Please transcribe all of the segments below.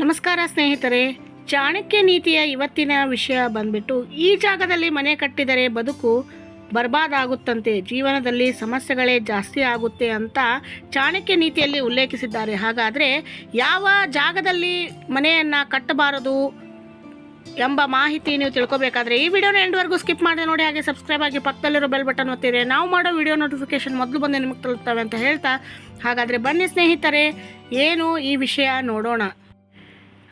ನಮಸ್ಕಾರ ಸ್ನೇಹಿತರೆ. ಚಾಣಕ್ಯ ನೀತಿಯ ಇವತ್ತಿನ ವಿಷಯ ಬಂದ್ಬಿಟ್ಟು, ಈ ಜಾಗದಲ್ಲಿ ಮನೆ ಕಟ್ಟಿದರೆ ಬದುಕು ಬರ್ಬಾದಾಗುತ್ತಂತೆ, ಜೀವನದಲ್ಲಿ ಸಮಸ್ಯೆಗಳೇ ಜಾಸ್ತಿ ಆಗುತ್ತೆ ಅಂತ ಚಾಣಕ್ಯ ನೀತಿಯಲ್ಲಿ ಉಲ್ಲೇಖಿಸಿದ್ದಾರೆ. ಹಾಗಾದರೆ ಯಾವ ಜಾಗದಲ್ಲಿ ಮನೆಯನ್ನು ಕಟ್ಟಬಾರದು ಎಂಬ ಮಾಹಿತಿ ನೀವು ತಿಳ್ಕೊಬೇಕಾದ್ರೆ, ಈ ವಿಡಿಯೋನ ಎಂಡ್ವರೆಗೂ ಸ್ಕಿಪ್ ಮಾಡಿದೆ ನೋಡಿ, ಹಾಗೆ ಸಬ್ಸ್ಕ್ರೈಬ್ ಆಗಿ ಪಕ್ಕದಲ್ಲಿರೋ ಬೆಲ್ ಬಟನ್ ಒತ್ತಿರಿ ನಾವು ಮಾಡೋ ವಿಡಿಯೋ ನೋಟಿಫಿಕೇಶನ್ ಮೊದಲು ಬಂದು ನಿಮಗೆ ತಲುಪ್ತವೆ ಅಂತ ಹೇಳ್ತಾ. ಹಾಗಾದರೆ ಬನ್ನಿ ಸ್ನೇಹಿತರೆ, ಏನು ಈ ವಿಷಯ ನೋಡೋಣ.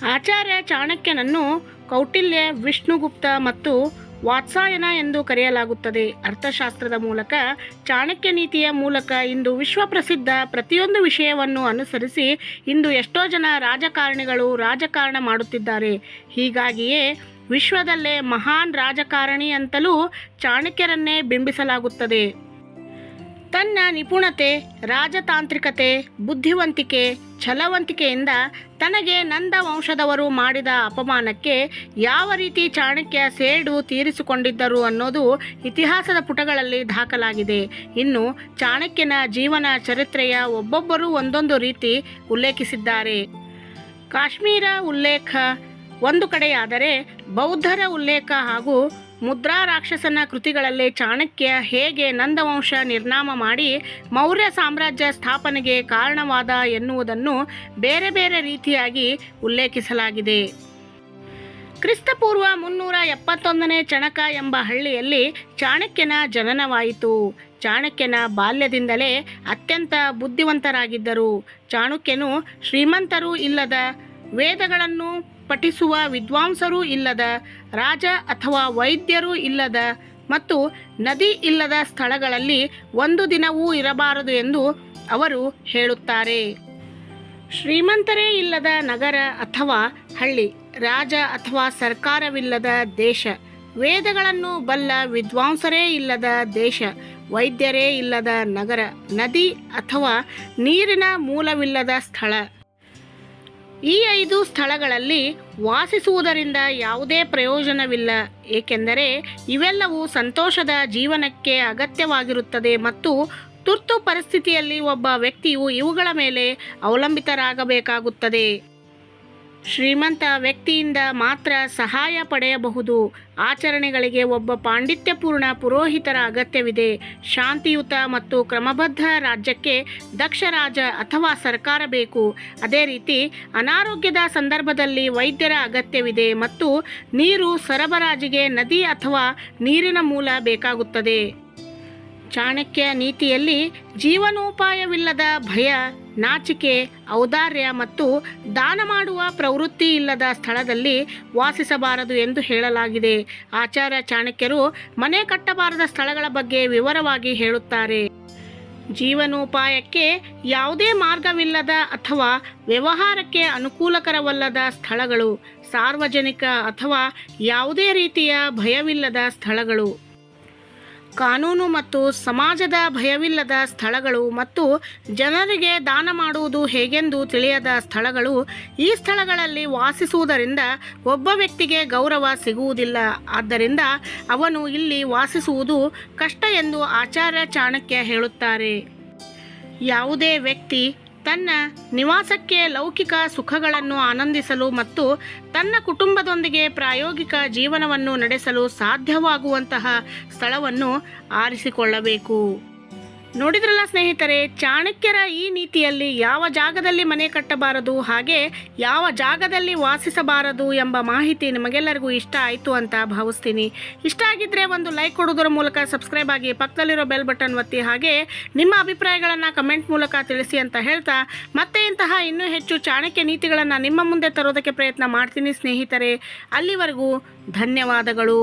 ಆಚಾರ್ಯ ಚಾಣಕ್ಯನನ್ನು ಕೌಟಿಲ್ಯ, ವಿಷ್ಣುಗುಪ್ತ ಮತ್ತು ವಾತ್ಸಾಯನ ಎಂದು ಕರೆಯಲಾಗುತ್ತದೆ. ಅರ್ಥಶಾಸ್ತ್ರದ ಮೂಲಕ ಚಾಣಕ್ಯ ನೀತಿಯ ಮೂಲಕ ಇಂದು ವಿಶ್ವಪ್ರಸಿದ್ಧ ಪ್ರತಿಯೊಂದು ವಿಷಯವನ್ನು ಅನುಸರಿಸಿ ಇಂದು ಎಷ್ಟೋ ಜನ ರಾಜಕಾರಣಿಗಳು ರಾಜಕಾರಣ ಮಾಡುತ್ತಿದ್ದಾರೆ. ಹೀಗಾಗಿಯೇ ವಿಶ್ವದಲ್ಲೇ ಮಹಾನ್ ರಾಜಕಾರಣಿ ಅಂತಲೂ ಚಾಣಕ್ಯರನ್ನೇ ಬಿಂಬಿಸಲಾಗುತ್ತದೆ. ತನ್ನ ನಿಪುಣತೆ, ರಾಜತಾಂತ್ರಿಕತೆ, ಬುದ್ಧಿವಂತಿಕೆ, ಛಲವಂತಿಕೆಯಿಂದ ತನಗೆ ನಂದ ವಂಶದವರು ಮಾಡಿದ ಅಪಮಾನಕ್ಕೆ ಯಾವ ರೀತಿ ಚಾಣಕ್ಯ ಸೇಡು ತೀರಿಸಿಕೊಂಡಿದ್ದರು ಅನ್ನೋದು ಇತಿಹಾಸದ ಪುಟಗಳಲ್ಲಿ ದಾಖಲಾಗಿದೆ. ಇನ್ನು ಚಾಣಕ್ಯನ ಜೀವನ ಚರಿತ್ರೆಯ ಒಬ್ಬೊಬ್ಬರೂ ಒಂದೊಂದು ರೀತಿ ಉಲ್ಲೇಖಿಸಿದ್ದಾರೆ. ಕಾಶ್ಮೀರ ಉಲ್ಲೇಖ ಒಂದು ಕಡೆಯಾದರೆ ಬೌದ್ಧರ ಉಲ್ಲೇಖ ಹಾಗೂ ಮುದ್ರಾ ರಾಕ್ಷಸನ ಕೃತಿಗಳಲ್ಲಿ ಚಾಣಕ್ಯ ಹೇಗೆ ನಂದವಂಶ ನಿರ್ನಾಮ ಮಾಡಿ ಮೌರ್ಯ ಸಾಮ್ರಾಜ್ಯ ಸ್ಥಾಪನೆಗೆ ಕಾರಣವಾದ ಎನ್ನುವುದನ್ನು ಬೇರೆ ಬೇರೆ ರೀತಿಯಾಗಿ ಉಲ್ಲೇಖಿಸಲಾಗಿದೆ. ಕ್ರಿಸ್ತಪೂರ್ವ ಮುನ್ನೂರ ಎಪ್ಪತ್ತೊಂದನೇ ಚಣಕ ಎಂಬ ಹಳ್ಳಿಯಲ್ಲಿ ಚಾಣಕ್ಯನ ಜನನವಾಯಿತು. ಚಾಣಕ್ಯನ ಬಾಲ್ಯದಿಂದಲೇ ಅತ್ಯಂತ ಬುದ್ಧಿವಂತರಾಗಿದ್ದರು. ಚಾಣಕ್ಯನು ಶ್ರೀಮಂತರೂ ಇಲ್ಲದ ವೇದಗಳನ್ನು ಪಠಿಸುವ ವಿದ್ವಾಂಸರೂ ಇಲ್ಲದ, ರಾಜ ಅಥವಾ ವೈದ್ಯರೂ ಇಲ್ಲದ ಮತ್ತು ನದಿ ಇಲ್ಲದ ಸ್ಥಳಗಳಲ್ಲಿ ಒಂದು ದಿನವೂ ಇರಬಾರದು ಎಂದು ಅವರು ಹೇಳುತ್ತಾರೆ. ಶ್ರೀಮಂತರೇ ಇಲ್ಲದ ನಗರ ಅಥವಾ ಹಳ್ಳಿ, ರಾಜ ಅಥವಾ ಸರ್ಕಾರವಿಲ್ಲದ ದೇಶ, ವೇದಗಳನ್ನು ಬಲ್ಲ ವಿದ್ವಾಂಸರೇ ಇಲ್ಲದ ದೇಶ, ವೈದ್ಯರೇ ಇಲ್ಲದ ನಗರ, ನದಿ ಅಥವಾ ನೀರಿನ ಮೂಲವಿಲ್ಲದ ಸ್ಥಳ. ಈ ಐದು ಸ್ಥಳಗಳಲ್ಲಿ ವಾಸಿಸುವುದರಿಂದ ಯಾವುದೇ ಪ್ರಯೋಜನವಿಲ್ಲ, ಏಕೆಂದರೆ ಇವೆಲ್ಲವೂ ಸಂತೋಷದ ಜೀವನಕ್ಕೆ ಅಗತ್ಯವಾಗಿರುತ್ತದೆ ಮತ್ತು ತುರ್ತು ಪರಿಸ್ಥಿತಿಯಲ್ಲಿ ಒಬ್ಬ ವ್ಯಕ್ತಿಯು ಇವುಗಳ ಮೇಲೆ ಅವಲಂಬಿತರಾಗಬೇಕಾಗುತ್ತದೆ. ಶ್ರೀಮಂತ ವ್ಯಕ್ತಿಯಿಂದ ಮಾತ್ರ ಸಹಾಯ ಪಡೆಯಬಹುದು. ಆಚರಣೆಗಳಿಗೆ ಒಬ್ಬ ಪಾಂಡಿತ್ಯಪೂರ್ಣ ಪುರೋಹಿತರ ಅಗತ್ಯವಿದೆ. ಶಾಂತಿಯುತ ಮತ್ತು ಕ್ರಮಬದ್ಧ ರಾಜ್ಯಕ್ಕೆ ದಕ್ಷ ರಾಜ ಅಥವಾ ಸರ್ಕಾರ ಬೇಕು. ಅದೇ ರೀತಿ ಅನಾರೋಗ್ಯದ ಸಂದರ್ಭದಲ್ಲಿ ವೈದ್ಯರ ಅಗತ್ಯವಿದೆ ಮತ್ತು ನೀರು ಸರಬರಾಜಿಗೆ ನದಿ ಅಥವಾ ನೀರಿನ ಮೂಲ ಬೇಕಾಗುತ್ತದೆ. ಚಾಣಕ್ಯ ನೀತಿಯಲ್ಲಿ ಜೀವನೋಪಾಯವಿಲ್ಲದ ಭಯ, ನಾಚಿಕೆ, ಔದಾರ್ಯ ಮತ್ತು ದಾನ ಮಾಡುವ ಪ್ರವೃತ್ತಿ ಇಲ್ಲದ ಸ್ಥಳದಲ್ಲಿ ವಾಸಿಸಬಾರದು ಎಂದು ಹೇಳಲಾಗಿದೆ. ಆಚಾರ್ಯ ಚಾಣಕ್ಯರು ಮನೆ ಕಟ್ಟಬಾರದ ಸ್ಥಳಗಳ ಬಗ್ಗೆ ವಿವರವಾಗಿ ಹೇಳುತ್ತಾರೆ. ಜೀವನೋಪಾಯಕ್ಕೆ ಯಾವುದೇ ಮಾರ್ಗವಿಲ್ಲದ ಅಥವಾ ವ್ಯವಹಾರಕ್ಕೆ ಅನುಕೂಲಕರವಲ್ಲದ ಸ್ಥಳಗಳು, ಸಾರ್ವಜನಿಕ ಅಥವಾ ಯಾವುದೇ ರೀತಿಯ ಭಯವಿಲ್ಲದ ಸ್ಥಳಗಳು. ಕಾನೂನು ಮತ್ತು ಸಮಾಜದ ಭಯವಿಲ್ಲದ ಸ್ಥಳಗಳು ಮತ್ತು ಜನರಿಗೆ ದಾನ ಮಾಡುವುದು ಹೇಗೆಂದು ತಿಳಿಯದ ಸ್ಥಳಗಳು, ಈ ಸ್ಥಳಗಳಲ್ಲಿ ವಾಸಿಸುವುದರಿಂದ ಒಬ್ಬ ವ್ಯಕ್ತಿಗೆ ಗೌರವ ಸಿಗುವುದಿಲ್ಲ. ಆದ್ದರಿಂದ ಅವನು ಇಲ್ಲಿ ವಾಸಿಸುವುದು ಕಷ್ಟ ಎಂದು ಆಚಾರ್ಯ ಚಾಣಕ್ಯ ಹೇಳುತ್ತಾರೆ. ಯಾವುದೇ ವ್ಯಕ್ತಿ ತನ್ನ ನಿವಾಸಕ್ಕೆ ಲೌಕಿಕ ಸುಖಗಳನ್ನು ಆನಂದಿಸಲು ಮತ್ತು ತನ್ನ ಕುಟುಂಬದೊಂದಿಗೆ ಪ್ರಾಯೋಗಿಕ ಜೀವನವನ್ನು ನಡೆಸಲು ಸಾಧ್ಯವಾಗುವಂತಹ ಸ್ಥಳವನ್ನು ಆರಿಸಿಕೊಳ್ಳಬೇಕು. ನೋಡಿದ್ರಲ್ಲ ಸ್ನೇಹಿತರೆ, ಚಾಣಕ್ಯರ ಈ ನೀತಿಯಲ್ಲಿ ಯಾವ ಜಾಗದಲ್ಲಿ ಮನೆ ಕಟ್ಟಬಾರದು, ಹಾಗೆ ಯಾವ ಜಾಗದಲ್ಲಿ ವಾಸಿಸಬಾರದು ಎಂಬ ಮಾಹಿತಿ ನಿಮಗೆಲ್ಲರಿಗೂ ಇಷ್ಟ ಆಯಿತು ಅಂತ ಭಾವಿಸ್ತೀನಿ. ಇಷ್ಟ ಆಗಿದ್ದರೆ ಒಂದು ಲೈಕ್ ಕೊಡೋದರ ಮೂಲಕ ಸಬ್ಸ್ಕ್ರೈಬ್ ಆಗಿ ಪಕ್ಕದಲ್ಲಿರೋ ಬೆಲ್ ಬಟನ್ ಒತ್ತಿ, ಹಾಗೆ ನಿಮ್ಮ ಅಭಿಪ್ರಾಯಗಳನ್ನು ಕಮೆಂಟ್ ಮೂಲಕ ತಿಳಿಸಿ ಅಂತ ಹೇಳ್ತಾ, ಮತ್ತೆ ಇಂತಹ ಇನ್ನೂ ಹೆಚ್ಚು ಚಾಣಕ್ಯ ನೀತಿಗಳನ್ನು ನಿಮ್ಮ ಮುಂದೆ ತರೋದಕ್ಕೆ ಪ್ರಯತ್ನ ಮಾಡ್ತೀನಿ ಸ್ನೇಹಿತರೆ. ಅಲ್ಲಿವರೆಗೂ ಧನ್ಯವಾದಗಳು.